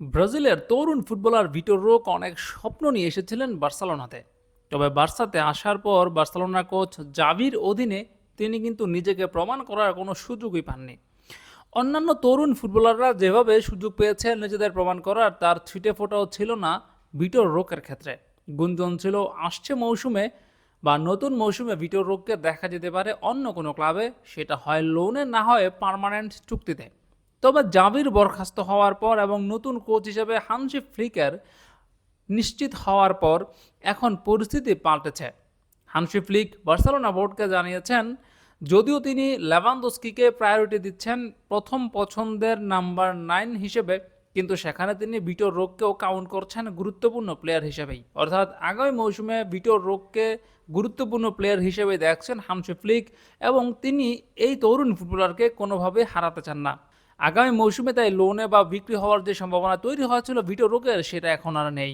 ব্রাজিলের তরুণ ফুটবলার ভিটোর রোক অনেক স্বপ্ন নিয়ে এসেছিলেন বার্সেলোনাতে। তবে বার্সাতে আসার পর বার্সেলোনা কোচ জাভির অধীনে তিনি কিন্তু নিজেকে প্রমাণ করার কোনো সুযোগই পাননি। অন্যান্য তরুণ ফুটবলাররা যেভাবে সুযোগ পেয়েছেন নিজেদের প্রমাণ করার, তার ছিটে ফোটাও ছিল না ভিটোর রোকের ক্ষেত্রে। গুঞ্জন ছিল, আসছে মৌসুমে বা নতুন মৌসুমে ভিটোর রোগকে দেখা যেতে পারে অন্য কোনো ক্লাবে, সেটা হয় লোনে না হয় পার্মানেন্ট চুক্তিতে। তবে জাবির বরখাস্ত হওয়ার পর এবং নতুন কোচ হিসেবে হানসি ফ্লিকের নিশ্চিত হওয়ার পর এখন পরিস্থিতি পাল্টেছে। হানসি ফ্লিক বার্সেলোনা বোর্ডকে জানিয়েছেন, যদিও তিনি লেভানদোস্কিকে প্রায়োরিটি দিচ্ছেন প্রথম পছন্দের নাম্বার নাইন হিসেবে, কিন্তু সেখানে তিনি বিটোর রোগকেও কাউন্ট করছেন গুরুত্বপূর্ণ প্লেয়ার হিসেবেই। অর্থাৎ আগামী মৌসুমে বিটোর রোগকে গুরুত্বপূর্ণ প্লেয়ার হিসেবে দেখছেন হানসি ফ্লিক এবং তিনি এই তরুণ ফুটবলারকে কোনোভাবে হারাতে চান না। আগামী মৌসুমে তাই লোনে বা বিক্রি হওয়ার যে সম্ভাবনা তৈরি হওয়া ছিল ভিটো রোগের সেটা এখন আর নেই।